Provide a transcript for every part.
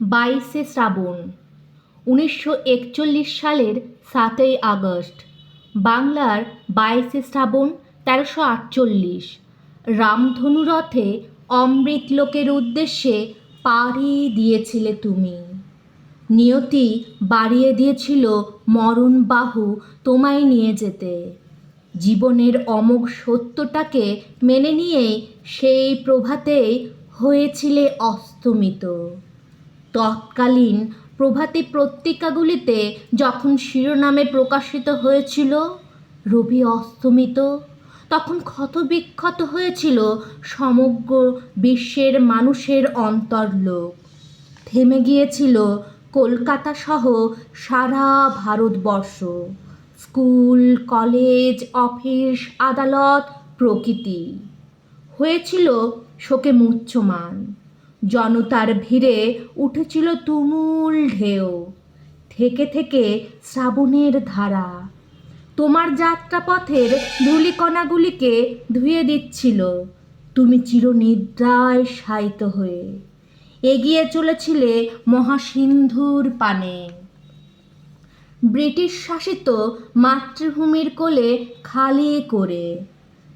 বাইশে শ্রাবণ, উনিশশো একচল্লিশ সালের সাতই আগস্ট, বাংলার বাইশে শ্রাবণ তেরোশো আটচল্লিশ। রামধনু রথে অমৃত লোকের উদ্দেশ্যে পাড়ি দিয়েছিলে তুমি। নিয়তি বাড়িয়ে দিয়েছিল মরণ বাহু তোমায় নিয়ে যেতে। জীবনের অমোঘ সত্যটাকে মেনে নিয়েই সেই প্রভাতেই হয়েছিলে অস্তমিত। তৎকালীন প্রভাতী পত্রিকাগুলিতে যখন শিরোনামে প্রকাশিত হয়েছিল, রবি অস্তমিত, তখন ক্ষতবিক্ষত হয়েছিল সমগ্র বিশ্বের মানুষের অন্তর্লোক। থেমে গিয়েছিল কলকাতা সহ সারা ভারতবর্ষ। স্কুল, কলেজ, অফিস, আদালত প্রকৃতি। হয়েছিল শোকে মুচ্যমান জনতার ভিড়ে উঠেছিল তুমুল ঢেউ। থেকে থেকে শ্রাবণের ধারা। তোমার যাত্রাপথের ধূলিকণাগুলিকে ধুয়ে দিচ্ছিল। তুমি চিরনিদ্রায় শায়িত হয়ে এগিয়ে চলেছিলে মহাসিন্ধুর পানে। ব্রিটিশ শাসিত মাতৃভূমির কোলে খালি করে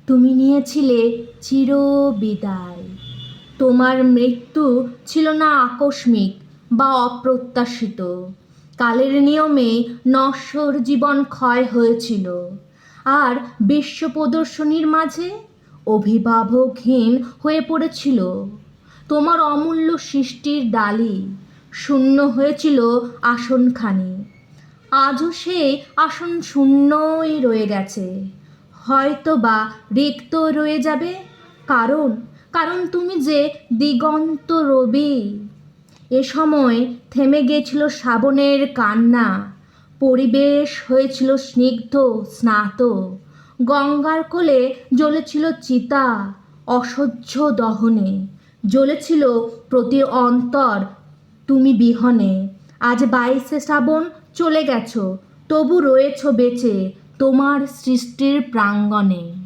তুমি নিয়েছিলে চিরবিদায়। তোমার মৃত্যু ছিল না আকস্মিক বা অপ্রত্যাশিত। কালের নিয়মে নশ্বর জীবন ক্ষয় হয়েছিল। আর বিশ্ব প্রদর্শনীর মাঝে অভিভাবকহীন হয়ে পড়েছিল। তোমার অমূল্য সৃষ্টির ডালি শূন্য হয়েছিল আসনখানি। আজও সে আসন শূন্যই রয়ে গেছে। হয়তো বা রিক্ত রয়ে যাবে, কারণ কারণ তুমি যে দিগন্ত রবি। এ সময় থেমে গিয়েছিল শ্রাবণের কান্না, পরিবেশ হয়েছিল স্নিগ্ধ, স্নাত। গঙ্গার কোলে জ্বলেছিল চিতা, অসহ্য দহনে। জ্বলেছিল প্রতি অন্তর, তুমি বিহনে। আজ বাইশে শ্রাবণ চলে গেছো, তবু রয়েছ বেঁচে, তোমার সৃষ্টির প্রাঙ্গণে।